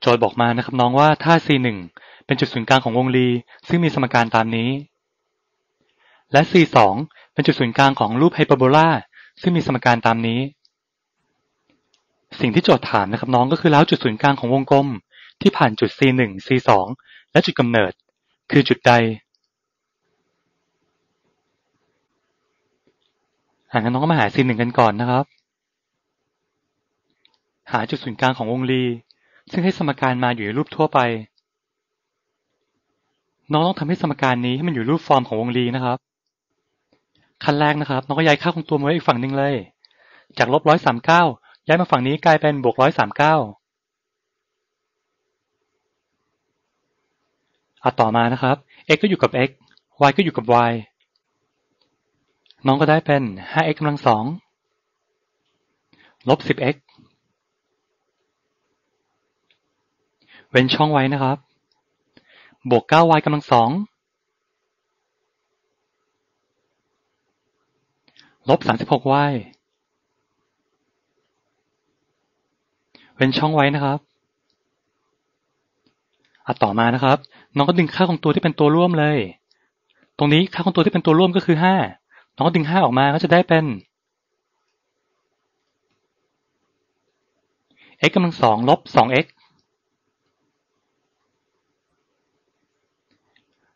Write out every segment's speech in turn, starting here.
โจทย์บอกมานะครับน้องว่าถ้า C1 เป็นจุดศูนย์กลางของวงรี ซึ่งมีสมการตามนี้ และ C2 เป็นจุดศูนย์กลางของรูปไฮเปอร์โบลาซึ่งมีสมการตามนี้ สิ่งที่โจทย์ถามนะครับน้องก็คือแล้วจุดศูนย์กลางของวงกลม ที่ผ่านจุด C1 C2 และจุดกำเนิด คือจุดใดอ่างั้นน้องก็มาหา C1 กันก่อนนะครับ หาจุดศูนย์กลางของวงรี ซึ่งให้สมการมาอยู่ในรูปทั่วไป น้องต้องทำให้สมการนี้ให้มันอยู่รูปฟอร์มของวงรีนะครับขั้นแรกนะครับ น้องก็ย้ายค่าคงตัวมาไว้อีกฝั่งหนึ่งเลย จากลบร้อยสามเก้าย้ายมาฝั่งนี้กลายเป็นบวกร้อยสามเก้าเอาต่อมานะครับ x ก็อยู่กับ x y ก็อยู่กับ y น้องก็ได้เป็น 5x กำลังสองลบ 10x เว้นช่องไว้นะครับ บวก 9y กำลังสอง ลบ 36y เว้นช่องไว้นะครับอะต่อมานะครับ น้องก็ดึงค่าของตัวที่เป็นตัวร่วมเลย ตรงนี้ค่าของตัวที่เป็นตัวร่วมก็คือ5น้องก็ดึง5ออกมาก็จะได้เป็น x กำลังสองลบ 2x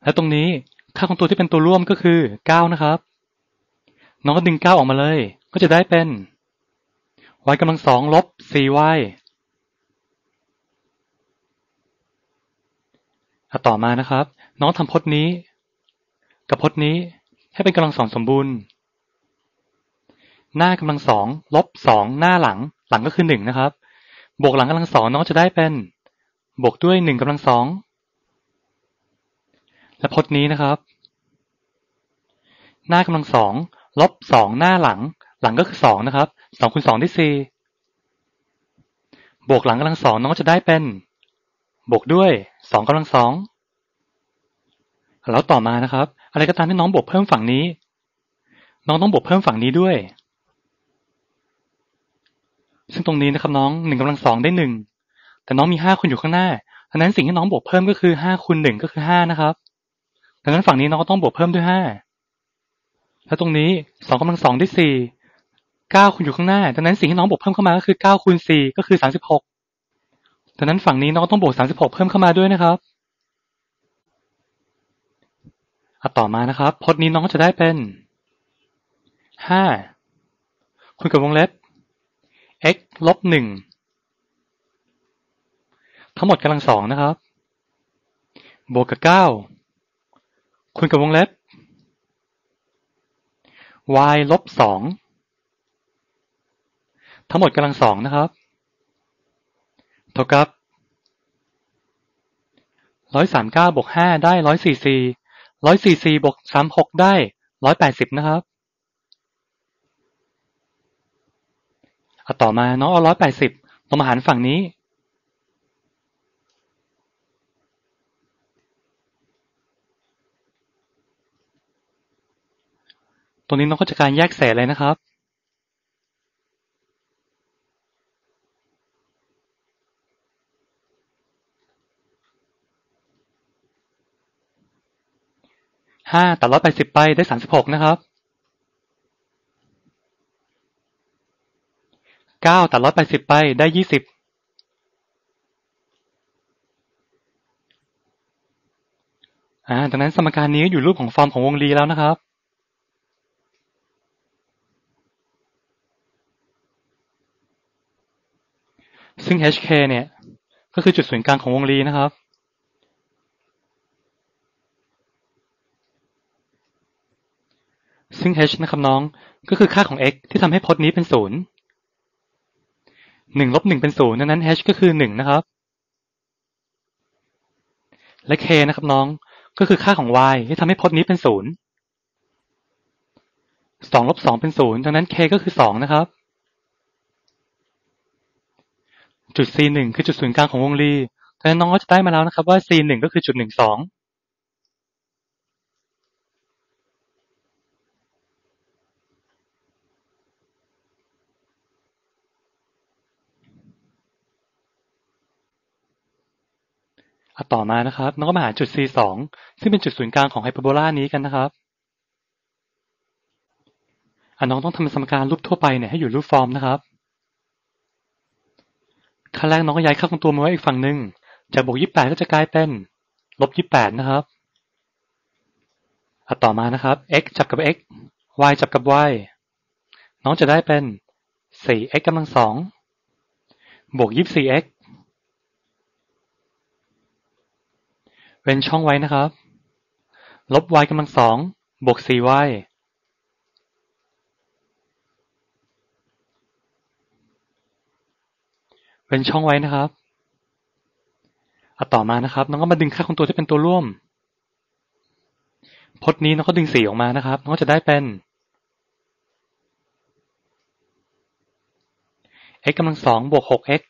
และตรงนี้ค่าของตัวที่เป็นตัวร่วมก็คือ 9 นะครับ น้องก็ดึง 9 ออกมาเลย ก็จะได้เป็น y กำลังสองลบ 4y ต่อมานะครับ น้องทำพจน์นี้ กับพจน์นี้ให้เป็นกำลังสองสมบูรณ์ หน้ากำลังสองลบสองหน้าหลัง หลังก็คือหนึ่งนะครับ บวกหลังกำลังสองน้องจะได้เป็น บวกด้วยหนึ่งกำลังสอง และพจน์นี้นะครับ หน้ากำลังสองลบสองหน้าหลัง หลังก็คือสองนะครับสองคูณสองได้สี่บวกหลังกำลังสองน้องจะได้เป็น บวกด้วยสองกำลังสองแล้วต่อมานะครับ อะไรก็ตามที่น้องบวกเพิ่มฝั่งนี้ น้องต้องบวกเพิ่มฝั่งนี้ด้วย ซึ่งตรงนี้นะครับน้องหนึ่งกำลังสองได้หนึ่งแต่น้องมีห้าคนอยู่ข้างหน้าดังนั้นสิ่งที่น้องบวกเพิ่มก็คือห้าคูณหนึ่งก็คือห้านะครับ ดังนั้นฝั่งนี้น้องก็ต้องบวกเพิ่มด้วยห้าแล้วตรงนี้สองกำลังสองได้สี่เก้าคุณอยู่ข้างหน้า ดังนั้นสิ่งที่น้องบวกเพิ่มเข้ามาก็คือเก้าคูณสี่ก็คือสามสิบหกดังนั้นฝั่งนี้น้องต้องบวกสามสิบหกเพิ่มเข้ามาด้วยนะครับอต่อมานะครับพจน์นี้น้องจะได้เป็นห้าคูณกับวงเล็บ x ลบหนึ่งทั้งหมดกำลังสองนะครับ บวกกับเก้า คูณกับวงเล็บ y ลบสองทั้งหมดกำลังสองนะครับ เท่ากับร้อยสามเก้าบวกห้าได้ร้อยสี่สี่ร้อยสี่สี่บวกสามหกได้ร้อยแปดสิบนะครับเอาต่อมาน้องเอาร้อยแปดสิบลงมาหารฝั่งนี้ ตรงนี้น้องก็จะการแยกเศษเลยนะครับห้าตัดร้อยแปดสิบไปได้สามสิบหกนะครับเก้าตัดร้อยแปดสิบไปได้ยี่สิบอ่าดังนั้นสมการนี้อยู่รูปของฟอร์มของวงรีแล้วนะครับ ซึ่ง hk เนี่ย ก็คือจุดศูนย์กลางของวงรีนะครับ ซึ่ง h นะครับน้อง ก็คือค่าของ x ที่ทำให้พจน์นี้เป็นศูนย์หนึ่งลบหนึ่งเป็นศูนย์ดังนั้น h ก็คือหนึ่งนะครับ และ k นะครับน้อง ก็คือค่าของ y ที่ทำให้พจน์นี้เป็นศูนย์สองลบสองเป็นศูนย์ดังนั้น k ก็คือสองนะครับ จุด c หนึ่งคือจุดศูนย์กลางของวงรีดังนั้นน้องก็จะได้มาแล้วนะครับ ว่า c หนึ่งก็คือจุดหนึ่งสองอะต่อมานะครับน้องก็มาหาจุด C2 ซึ่งเป็นจุดศูนย์กลางของไฮเปอร์โบลานี้กันนะครับอะน้องต้องทำสมการรูปทั่วไปเนี่ยให้อยู่รูปฟอร์มนะครับ ขั้นแรกน้องก็ย้ายค่าของตัวมาไว้อีกฝั่งหนึ่งจากบวก28ก็จะกลายเป็นลบ28นะครับอะต่อมานะครับ x จับกับ x y จับกับ y น้องจะได้เป็น 4x กำลังสองบวก 24x เว้นช่องไว้นะครับ ลบ y กำลังสองบวก 4y เว้นช่องไว้นะครับเอาต่อมานะครับ น้องก็มาดึงค่าของตัวที่เป็นตัวร่วม พจน์นี้น้องก็ดึงสีออกมานะครับ น้องก็จะได้เป็น x กำลังสองบวก 6x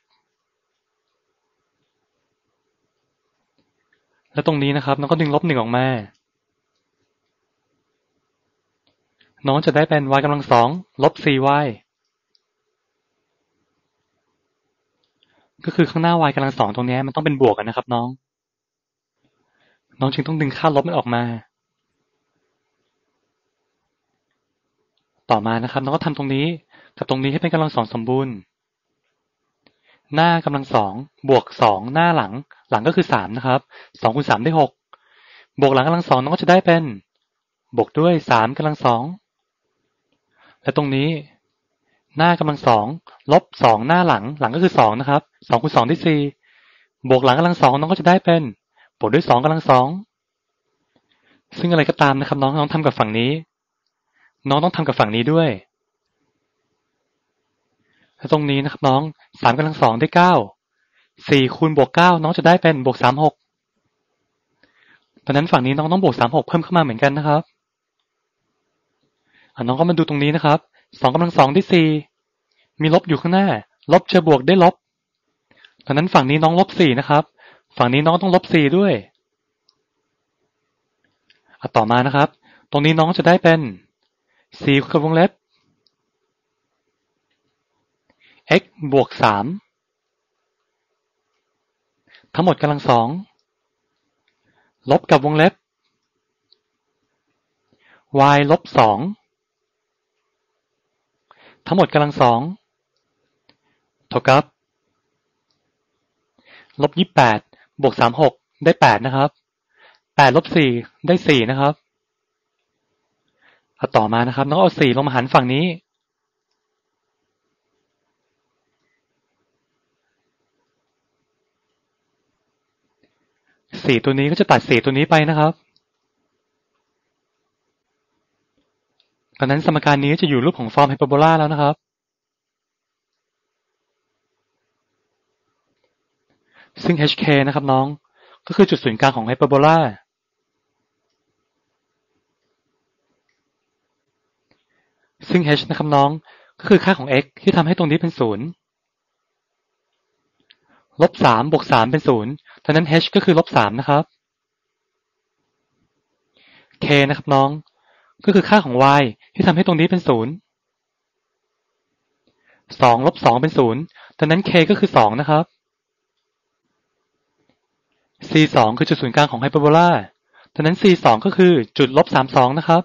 แล้วตรงนี้นะครับ น้องก็ดึงลบหนึ่งออกมา น้องจะได้เป็น y กำลังสองลบ 4y ก็คือข้างหน้า y กำลังสองตรงนี้มันต้องเป็นบวกกันนะครับ น้อง น้องจึงต้องดึงค่าลบมันออกมา ต่อมานะครับ น้องก็ทำตรงนี้กับตรงนี้ให้เป็นกำลังสองสมบูรณ์ หน้ากำลังสองบวกสองหน้าหลัง หลังก็คือสามนะครับสองคูณสามได้หกบวกหลังกำลังสองน้องก็จะได้เป็น บวกด้วยสามกำลังสองและตรงนี้ หน้ากำลังสองลบสองหน้าหลังหลังก็คือสองนะครับสองคูณสองได้สี่บวกหลังกำลังสองน้องก็จะได้เป็นบวกด้วยสองกำลังสองซึ่งอะไรก็ตามนะครับ น้องน้องทำกับฝั่งนี้ น้องต้องทำกับฝั่งนี้ด้วยและตรงนี้นะครับ น้องสามกำลังสองได้เก้าสี่คูณบวกเก้าน้องจะได้เป็นบวกสามหกตอนนั้นฝั่งนี้น้องต้องบวกสามหกเพิ่มเข้ามาเหมือนกันนะครับน้องก็มาดูตรงนี้นะครับ สองกำลังสองได้สี่มีลบอยู่ข้างหน้า ลบเจอบวกได้ลบตอนนั้นฝั่งนี้น้องลบสี่นะครับ ฝั่งนี้น้องต้องลบสี่ด้วยอต่อมานะครับ ตรงนี้น้องจะได้เป็นสี่คูณกับวงเล็บ x บวกสามทั้งหมดกำลังสองลบกับวงเล็บ y ลบสอง ทั้งหมดกำลังสองเท่ากับลบยี่แปดบวกสามหกได้แปดนะครับแปดลบสี่ได้สี่นะครับเอาต่อมานะครับ น้องเอาสี่ลงมาหันฝั่งนี้ สี่ตัวนี้ก็จะตัดสี่ตัวนี้ไปนะครับ ตอนนั้นสมการนี้จะอยู่รูปของฟอร์มไฮเปอร์โบลาแล้วนะครับ ซึ่ง hk นะครับน้อง ก็คือจุดศูนย์กลางของไฮเปอร์โบลาซึ่ง h นะครับน้อง ก็คือค่าของ x ที่ทำให้ตรงนี้เป็นศูนย์ลบสามบวกสามเป็นศูนย์ตอนนั้น h ก็คือลบสามนะครับ k นะครับน้อง ก็คือค่าของ y ที่ทำให้ตรงนี้เป็นศูนย์สองลบสองเป็นศูนย์ดังนั้น k ก็คือสองนะครับ c สองคือจุดศูนย์กลางของไฮเปอร์โบลาดังนั้น c สองก็คือจุดลบสามสองนะครับ